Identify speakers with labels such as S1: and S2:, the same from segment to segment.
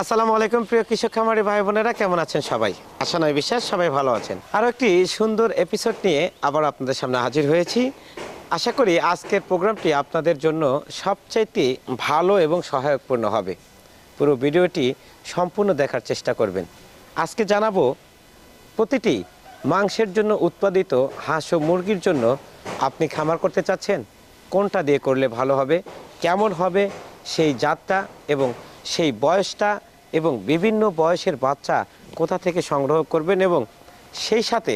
S1: আসসালামু আলাইকুম, প্রিয় কৃষক খামারি ভাই বোনেরা, কেমন আছেন সবাই? আশা নয় বিশ্বাস, সবাই ভালো আছেন। আরও একটি সুন্দর এপিসোড নিয়ে আবার আপনাদের সামনে হাজির হয়েছি। আশা করি আজকের প্রোগ্রামটি আপনাদের জন্য সবচাইতে ভালো এবং সহায়কপূর্ণ হবে। পুরো ভিডিওটি সম্পূর্ণ দেখার চেষ্টা করবেন। আজকে জানাব, প্রতিটি মাংসের জন্য উৎপাদিত হাঁস ও মুরগির জন্য আপনি খামার করতে চাচ্ছেন? কোনটা দিয়ে করলে ভালো হবে? কেমন হবে? সেই জাতটা এবং সেই বয়সটা এবং বিভিন্ন বয়সের বাচ্চা কোথা থেকে সংগ্রহ করবেন এবং সেই সাথে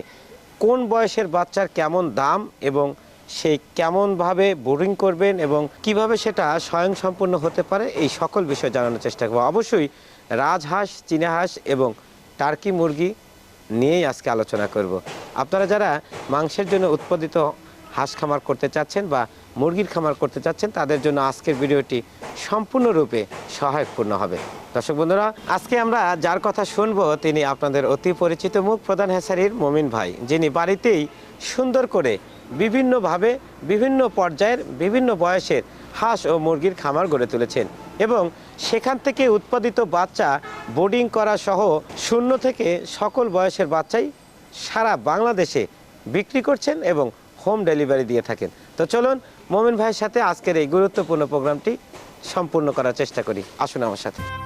S1: কোন বয়সের বাচ্চার কেমন দাম এবং সেই কেমনভাবে বোর্ডিং করবেন এবং কীভাবে সেটা স্বয়ংসম্পূর্ণ হতে পারে, এই সকল বিষয় জানানোর চেষ্টা করব। অবশ্যই রাজহাঁস, চীনাহাঁস এবং টার্কি মুরগি নিয়েই আজকে আলোচনা করব। আপনারা যারা মাংসের জন্য উৎপাদিত হাঁস খামার করতে চাচ্ছেন বা মুরগির খামার করতে চাচ্ছেন, তাদের জন্য আজকের ভিডিওটি সম্পূর্ণরূপে সহায়কপূর্ণ হবে। দর্শক বন্ধুরা, আজকে আমরা যার কথা শুনব, তিনি আপনাদের অতি পরিচিত মুখ প্রধান হেসারির মমিন ভাই, যিনি বাড়িতেই সুন্দর করে বিভিন্নভাবে, বিভিন্ন পর্যায়ের, বিভিন্ন বয়সের হাঁস ও মুরগির খামার গড়ে তুলেছেন এবং সেখান থেকে উৎপাদিত বাচ্চা বোর্ডিং করা সহ শূন্য থেকে সকল বয়সের বাচ্চাই সারা বাংলাদেশে বিক্রি করছেন এবং হোম ডেলিভারি দিয়ে থাকেন। তো চলুন মোমিন ভাইয়ের সাথে আজকের এই গুরুত্বপূর্ণ প্রোগ্রামটি সম্পূর্ণ করার চেষ্টা করি। আসুন আমার সাথে।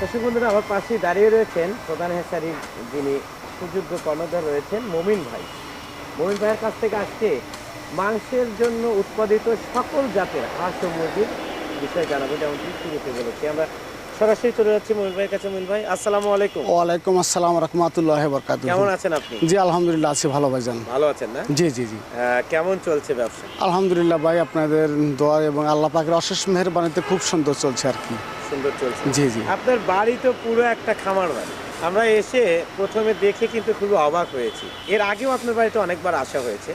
S1: দর্শক বন্ধুরা আমার পাশে দাঁড়িয়ে রয়েছেন প্রধান হেসারির যিনি সুযোগ্য কর্ণধার রয়েছেন মমিন ভাই। মমিন ভাইয়ের কাছ থেকে আজকে মাংসের জন্য উৎপাদিত সকল জাতের হাঁস ও মুরগির বিষয়ে জানাব যেমনটি শুরুতে বলেছি। আমরা সরাসরি চলে যাচ্ছি মমিন ভাইয়ের কাছে। মমিন ভাই আসসালামু আলাইকুম।
S2: ওয়ালাইকুম আসসালাম রহমতুল্লাহ বরকাত
S1: কেমন আছেন আপনি?
S2: জি আলহামদুলিল্লাহ আছি ভালো ভাইজান।
S1: ভালো আছেন না?
S2: জি জি জি।
S1: কেমন চলছে ব্যবসা?
S2: আলহামদুলিল্লাহ ভাই আপনাদের দোয়া এবং আল্লাহ পাকের অশেষ মেহরবানিতে খুব সুন্দর চলছে আর কি।
S1: সুন্দর চলছে।
S2: জি জি।
S1: আপনার বাড়ি তো পুরো একটা খামার বাড়ি। আমরা এসে প্রথমে দেখে কিন্তু খুবই অবাক হয়েছি। এর আগেও আপনার বাড়িতে অনেকবার আসা হয়েছে।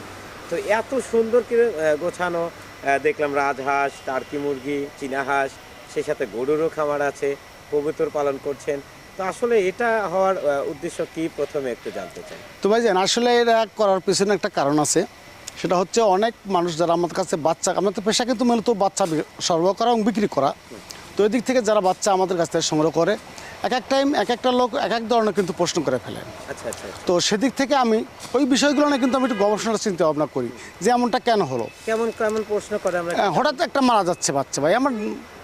S1: তো এত সুন্দর করে গোছানো দেখলাম রাজহাঁস টার্কি মুরগি চীনা হাঁস সেই সাথে গরুরও খামার আছে কবুতর পালন করছেন। তো আসলে এটা হওয়ার উদ্দেশ্য কি প্রথমে একটু জানতে চাই।
S2: তো ভাইজান আসলে এটা করার পিছনে একটা কারণ আছে। সেটা হচ্ছে অনেক মানুষ যারা আমাদের কাছে বাচ্চা আমাদের পেশা কিন্তু মূলত বাচ্চা সরবরাহ করা এবং বিক্রি করা। তো এদিক থেকে যারা বাচ্চা আমাদের কাছ থেকে সংগ্রহ করে এক এক টাইম এক একটা লোক এক এক ধরনের কিন্তু প্রশ্ন করে ফেলে।
S1: আচ্ছা আচ্ছা আচ্ছা।
S2: তো সেদিক থেকে আমি ওই বিষয়গুলো নিয়ে কিন্তু আমি একটু গবেষণার চিন্তা ভাবনা করি যে এমনটা কেন হলো।
S1: কেমন কেমন প্রশ্ন করে আমরা?
S2: হ্যাঁ, হঠাৎ একটা মারা যাচ্ছে বাচ্চা ভাই। আমার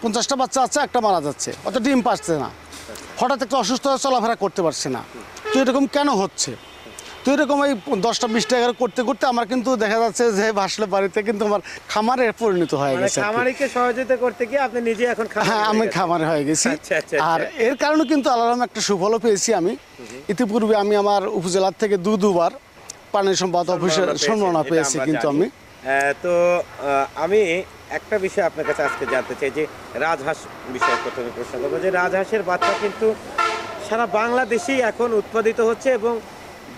S2: পঞ্চাশটা বাচ্চা আছে একটা মারা যাচ্ছে। অত ডিম পাচ্ছে না। হঠাৎ একটা অসুস্থ হয়ে চলাফেরা করতে পারছে না। তো এরকম কেন হচ্ছে? তো এরকম এই দশটা বিশটা এগারো করতে করতে আমার কিন্তু দেখা যাচ্ছে যে ভাসলে বাড়িতে কিন্তু আমার খামারে পরিণত হয়ে
S1: মানে
S2: গেছে আর
S1: খামারিকে সহযোগিতা করতে গিয়ে আপনি নিজে এখন
S2: হ্যাঁ আমি খামারে হয়ে গেছি।
S1: আচ্ছা, আচ্ছা,
S2: আর
S1: আচ্ছা।
S2: এর কারণে কিন্তু আল্লাহ একটা সুফলও পেয়েছি আমি। ইতিপূর্বে আমি আমার উপজেলার থেকে দু দুবার পানি সম্পদ অফিসে
S1: সম্মাননা
S2: সম্মাননা পেয়েছি কিন্তু আমি।
S1: তো আমি একটা বিষয় আপনার কাছে আজকে জানতে চাই যে রাজহাঁস বিষয়ে প্রথমে প্রশ্ন করব যে রাজহাঁসের বাচ্চা কিন্তু সারা বাংলাদেশেই এখন উৎপাদিত হচ্ছে এবং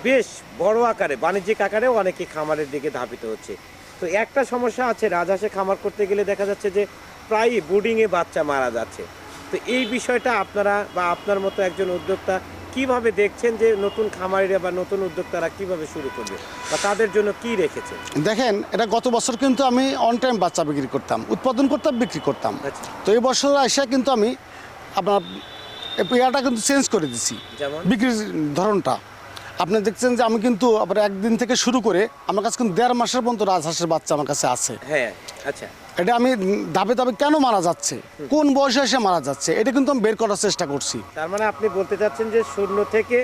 S1: বেশ বড় আকারে বাণিজ্যিক আকারেও অনেকে খামারের দিকে ধাবিত হচ্ছে। তো একটা সমস্যা আছে রাজহাঁসে খামার করতে গেলে দেখা যাচ্ছে যে প্রায়ই বোর্ডিংয়ে বাচ্চা মারা যাচ্ছে। তো এই বিষয়টা আপনারা বা আপনার মতো একজন উদ্যোক্তা কীভাবে দেখছেন যে নতুন খামারিরা বা নতুন উদ্যোক্তারা কীভাবে শুরু করবে? বা তাদের জন্য কি রেখেছে
S2: দেখেন এটা গত বছর কিন্তু আমি অন টাইম বাচ্চা বিক্রি করতাম উৎপাদন করতাম বিক্রি করতাম।
S1: আচ্ছা।
S2: তো এই বছর এসে কিন্তু আমি আপনার ইয়াটা কিন্তু চেঞ্জ করে দিছি।
S1: যেমন?
S2: বিক্রির ধরনটা। আপনি দেখছেন যে আমি কিন্তু আবার একদিন থেকে শুরু করে আমার কাছে কিন্তু দেড় মাসের পর্যন্ত রাজহাঁসের বাচ্চা আমার কাছে আছে।
S1: হ্যাঁ আচ্ছা।
S2: এটা আমি দাবে দাবে কেন মারা যাচ্ছে? কোন বয়সে এসে মারা যাচ্ছে? এটা কিন্তু আমি বের করার চেষ্টা করছি।
S1: তার মানে আপনি বলতে চাচ্ছেন যে শূন্য থেকে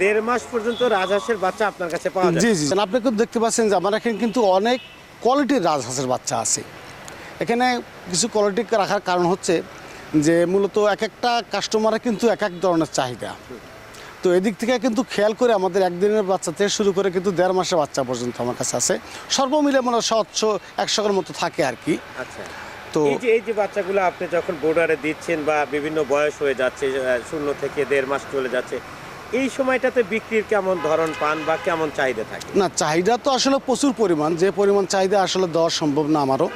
S1: দেড় মাস পর্যন্ত রাজহাঁসের বাচ্চা আপনার কাছে পাওয়া যায়
S2: জি জি আপনি কিন্তু দেখতে পাচ্ছেন যে আমার এখানে কিন্তু অনেক কোয়ালিটির রাজহাঁসের বাচ্চা আছে। এখানে কিছু কোয়ালিটি রাখার কারণ হচ্ছে যে মূলত এক একটা কাস্টমারের কিন্তু এক এক ধরনের চাহিদা। তো এদিক থেকে কিন্তু খেয়াল করে আমাদের একদিনের বাচ্চা থেকে শুরু করে কিন্তু দেড় মাসের বাচ্চা পর্যন্ত আমার কাছে আছে। সর্বমিলে মনে হয় সাতশো একশোর মতো থাকে আর কি।
S1: আচ্ছা।
S2: তো
S1: এই যে এই যে বাচ্চাগুলো আপনি যখন বোর্ডারে দিচ্ছেন বা বিভিন্ন বয়স হয়ে যাচ্ছে শূন্য থেকে দেড় মাস চলে যাচ্ছে এই সময়টাতে বিক্রির কেমন ধরন পান বা কেমন চাহিদা থাকে?
S2: না চাহিদা তো আসলে প্রচুর পরিমাণ। যে পরিমাণ চাহিদা আসলে দেওয়া সম্ভব না আমারও।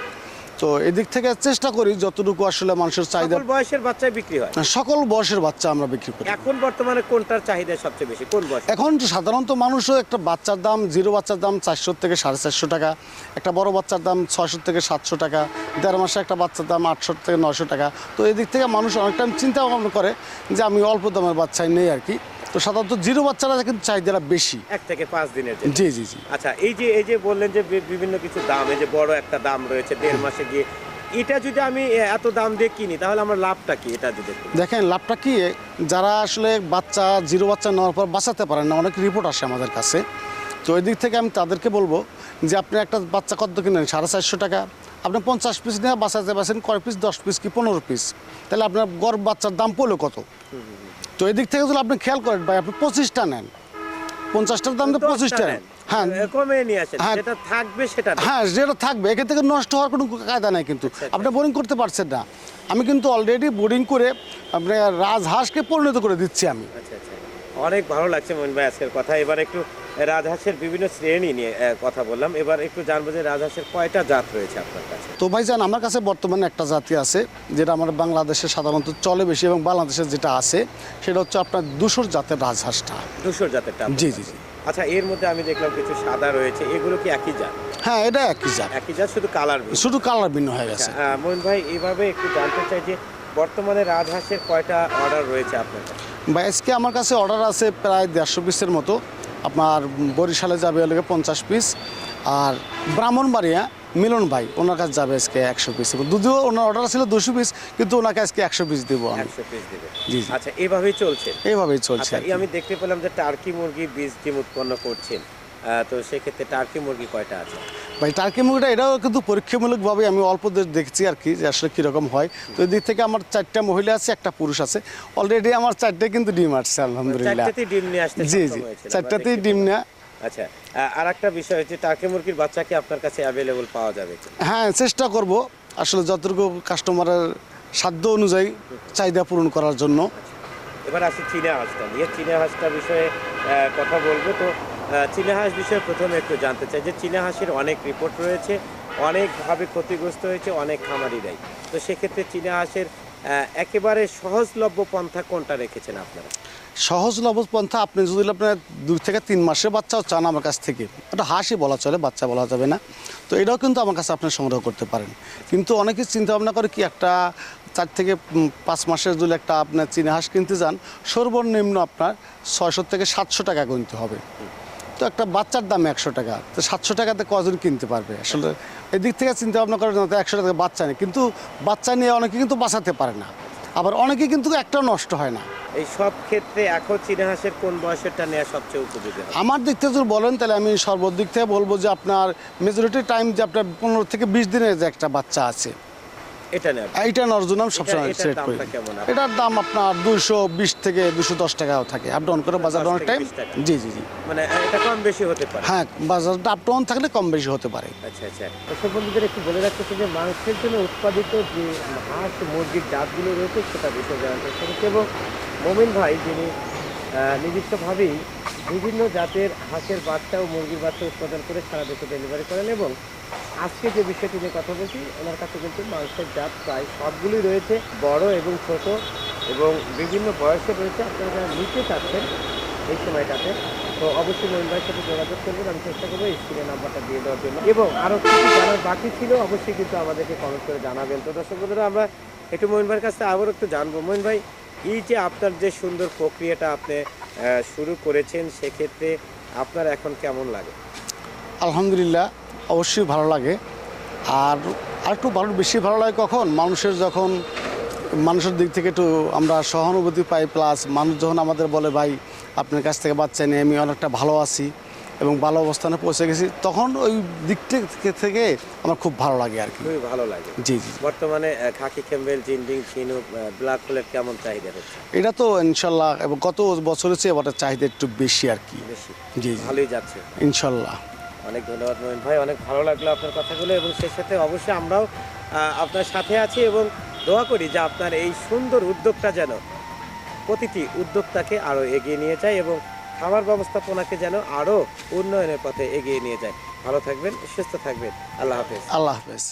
S2: তো এদিক থেকে চেষ্টা করি যতটুকু আসলে মানুষের চাহিদা
S1: সকল বয়সের বাচ্চায় বিক্রি হয়।
S2: সকল বয়সের বাচ্চা আমরা বিক্রি করি।
S1: এখন বর্তমানে কোনটার চাহিদা সবচেয়ে বেশি? কোন বয়স
S2: এখন সাধারণত মানুষও একটা বাচ্চার দাম জিরো বাচ্চার দাম চারশো থেকে সাড়ে চারশো টাকা। একটা বড় বাচ্চার দাম ছয়শো থেকে সাতশো টাকা। দেড় মাসে একটা বাচ্চার দাম আটশো থেকে নশো টাকা। তো এদিক থেকে মানুষ অনেক টাইম চিন্তা ভাবনা করে যে আমি অল্প দামের বাচ্চাই নেই আর কি। তো সাধারণত জিরো বাচ্চারা কিন্তু চাহিদাটা বেশি।
S1: এক থেকে পাঁচ দিনের
S2: জি জি জি।
S1: আচ্ছা এই যে এই যে বললেন যে বিভিন্ন কিছু দাম এই যে বড় একটা দাম রয়েছে দেড় মাসে গিয়ে এটা যদি আমি এত দাম দিয়ে কিনি তাহলে আমার লাভটা কি? এটা যদি
S2: দেখেন লাভটা কি? যারা আসলে বাচ্চা জিরো বাচ্চা নেওয়ার পর বাঁচাতে পারেন না অনেক রিপোর্ট আসে আমাদের কাছে। তো ওই দিক থেকে আমি তাদেরকে বলব যে আপনি একটা বাচ্চা কত কিনেন? সাড়ে চারশো টাকা। আপনি পঞ্চাশ পিস নিয়ে বাঁচাতে পারছেন কয় পিস দশ পিস কি? পনেরো পিস তাহলে আপনার গড় বাচ্চার দাম পড়ল কত? তো এদিক দিক থেকে যদি আপনি খেয়াল করেন ভাই আপনি পঁচিশটা নেন। পঞ্চাশটার দাম তো পঁচিশটা।
S1: নেন।
S2: নেন হ্যাঁ
S1: নিয়ে আসেন।
S2: হ্যাঁ।
S1: যেটা থাকবে সেটা
S2: হ্যাঁ যেটা থাকবে এখান থেকে নষ্ট হওয়ার কোনো কায়দা নাই কিন্তু। আপনি বোরিং করতে পারছেন না। আমি কিন্তু অলরেডি বোরিং করে আপনার রাজহাঁসকে পরিণত করে দিচ্ছি আমি।
S1: আচ্ছা আচ্ছা। অনেক ভালো লাগছে মোহন ভাই আজকের কথা। এবার একটু রাজহাঁসের বিভিন্ন শ্রেণি নিয়ে কথা বললাম। এবার একটু জানব যে রাজহাঁসের কয়টা জাত রয়েছে আপনার কাছে?
S2: তো ভাইজান আমার কাছে বর্তমানে একটা জাতি আছে যেটা আমার বাংলাদেশে সাধারণত চলে বেশি এবং বাংলাদেশে যেটা আছে সেটা হচ্ছে আপনার দুশোর জাতের রাজহাঁসটা।
S1: দুশোর জাতেরটা
S2: জি জি জি।
S1: আচ্ছা এর মধ্যে আমি দেখলাম কিছু সাদা রয়েছে এগুলো কি একই জাত?
S2: হ্যাঁ এটা একই জাত।
S1: একই জাত শুধু কালার
S2: শুধু কালার ভিন্ন হয়ে গেছে।
S1: হ্যাঁ মোহন ভাই এইভাবে একটু জানতে চাই যে বর্তমানে রাজহাঁসের কয়টা অর্ডার রয়েছে আপনার কাছে?
S2: আজকে আমার কাছে অর্ডার আছে প্রায় দেড়শো পিসের মতো। আপনার বরিশালে যাবে হলে পঞ্চাশ পিস আর ব্রাহ্মণবাড়িয়া মিলন ভাই ওনার কাছে যাবে আজকে একশো পিস যদিও ওনার অর্ডার ছিল দুশো পিস কিন্তু ওনাকে আজকে একশো পিস দেবো আমি।
S1: পিস দেবে।
S2: জি।
S1: আচ্ছা এভাবেই চলছে?
S2: এইভাবেই চলছে।
S1: আচ্ছা। আমি দেখতে পেলাম যে টার্কি মুরগি বীজ ডিম উৎপন্ন করছেন। তো সেক্ষেত্রে টার্কি মুরগি কয়টা আছে?
S2: ভাই টার্কি মুরগিটা এটাও কিন্তু পরীক্ষামূলকভাবে আমি অল্প দেখছি আর কি যে আসলে কীরকম হয়। তো এদিক থেকে আমার চারটা মহিলা আছে একটা পুরুষ আছে। অলরেডি আমার চারটে কিন্তু ডিম আসছে আলহামদুলিল্লাহ। জি জি চারটাতেই ডিম না
S1: আচ্ছা আর একটা বিষয় হচ্ছে টার্কি মুরগির বাচ্চা কি আপনার কাছে অ্যাভেলেবল পাওয়া যাবে
S2: হ্যাঁ চেষ্টা করব। আসলে যতটুকু কাস্টমারের সাধ্য অনুযায়ী চাহিদা পূরণ করার জন্য।
S1: এবার আসি চীনা হাঁসটা নিয়ে। চীনা হাঁসটা বিষয়ে কথা বলব। তো আহ, চীনা হাঁস বিষয়ে প্রথমে একটু জানতে চাই যে চীনা হাঁসের অনেক রিপোর্ট রয়েছে অনেকভাবে ক্ষতিগ্রস্ত হয়েছে অনেক খামারিরাই তো সেক্ষেত্রে চীনা হাঁসের একেবারে সহজলভ্য পন্থা কোনটা রেখেছেন আপনারা?
S2: সহজলভ্য পন্থা আপনি যদি আপনার দুই থেকে তিন মাসের বাচ্চাও চান আমার কাছ থেকে এটা হাসি বলা চলে বাচ্চা বলা যাবে না। তো এটাও কিন্তু আমার কাছে আপনি সংগ্রহ করতে পারেন। কিন্তু অনেকে চিন্তা ভাবনা করে কি একটা চার থেকে পাঁচ মাসের যদি একটা আপনার চীনা হাঁস কিনতে যান সর্বনিম্ন আপনার ছয়শো থেকে সাতশো টাকা কিনতে হবে। তো একটা বাচ্চার দাম একশো টাকা। তো সাতশো টাকাতে কজন কিনতে পারবে? আসলে এদিক থেকে চিন্তা ভাবনা করে না তো একশো টাকা বাচ্চা নেই। কিন্তু বাচ্চা নিয়ে অনেকে কিন্তু বাঁচাতে পারে না। আবার অনেকে কিন্তু একটাও নষ্ট হয় না।
S1: এই সব ক্ষেত্রে এখন চীনা হাঁসের কোন বয়সেরটা নেওয়া সবচেয়ে উপযোগী
S2: আমার দিক থেকে যদি বলেন তাহলে আমি সর্বদিক থেকে বলব যে আপনার মেজরিটি টাইম যে আপনার পনেরো থেকে বিশ দিনের যে একটা বাচ্চা আছে
S1: এটা
S2: এইটা জন্য সবসময়
S1: এটার
S2: করি।
S1: দামটা কেমন আপনার?
S2: এটার দাম আপনার দুশো বিশ থেকে দুশো দশ টাকাও থাকে। আপ ডাউন করে বাজার
S1: 10
S2: টাইম জি জি জি।
S1: মানে এটা কম বেশি হতে পারে।
S2: হ্যাঁ বাজারটা আপ ডাউন থাকলে কম বেশি হতে পারে।
S1: আচ্ছা আচ্ছা। দর্শক বন্ধুদের একটু বলে রাখতেছি যে মাংসের জন্য উৎপাদিত যে হাঁস মুরগির জাতগুলো রয়েছে সেটা বিষয়ে জানাতে চাচ্ছি এবং মোমিন ভাই যিনি বিভিন্ন জাতের হাঁসের বাচ্চা ও মুরগির বাচ্চা উৎপাদন করে সারা দেশে ডেলিভারি করেন এবং আজকে যে বিষয়টি নিয়ে কথা বলছি, ওনার কাছে কিন্তু মাংসের জাত প্রায় সবগুলি রয়েছে, বড় এবং ছোট, এবং বিভিন্ন বয়সে রয়েছে। আপনারা যারা নিতে চাচ্ছেন এই সময়টাতে, তো অবশ্যই মহিন ভাইয়ের সাথে যোগাযোগ করবেন। আমি চেষ্টা করব স্ক্রিনের নাম্বারটা দিয়ে দেওয়ার জন্য। এবং আরও কিছু জানার বাকি ছিল, অবশ্যই কিন্তু আমাদেরকে কমেন্ট করে জানাবেন। তো দর্শক বন্ধুরা, আমরা একটু মহিন ভাইয়ের কাছে আবারও একটু জানব। মহিন ভাই, এই যে আপনার যে সুন্দর প্রক্রিয়াটা আপনি শুরু করেছেন, সেক্ষেত্রে আপনার এখন কেমন লাগে?
S2: আলহামদুলিল্লাহ অবশ্যই ভালো লাগে। আর আরেকটু ভালো বেশি ভালো লাগে কখন? মানুষের যখন মানুষের দিক থেকে একটু আমরা সহানুভূতি পাই প্লাস মানুষ যখন আমাদের বলে ভাই আপনার কাছ থেকে বাচ্চা নিয়ে আমি অনেকটা ভালো আছি এবং ভালো অবস্থানে পৌঁছে গেছি তখন ওই দিক থেকে থেকে আমার খুব ভালো লাগে আর কি।
S1: ভালো লাগে।
S2: জি জি
S1: বর্তমানে খাকি খেম্বেল জিন্ডিং আহ, ব্ল্যাক হোলের কেমন চাহিদা হচ্ছে?
S2: এটা তো ইনশাল্লাহ এবং গত বছরের চেয়ে এবার চাহিদা একটু বেশি আর কি।
S1: বেশি।
S2: জি জি।
S1: ভালোই যাচ্ছে।
S2: ইনশাল্লাহ।
S1: অনেক ধন্যবাদ মোহিন ভাই, অনেক ভালো লাগল আপনার কথাগুলো এবং সেই সাথে অবশ্যই আমরাও আপনার সাথে আছি এবং দোয়া করি যে আপনার এই সুন্দর উদ্যোগটা যেন প্রতিটি উদ্যোক্তাকে আরও এগিয়ে নিয়ে যায় এবং খাবার ব্যবস্থাপনাকে যেন আরও উন্নয়নের পথে এগিয়ে নিয়ে যায়। ভালো থাকবেন, সুস্থ থাকবেন। আল্লাহ হাফেজ।
S2: আল্লাহ হাফেজ।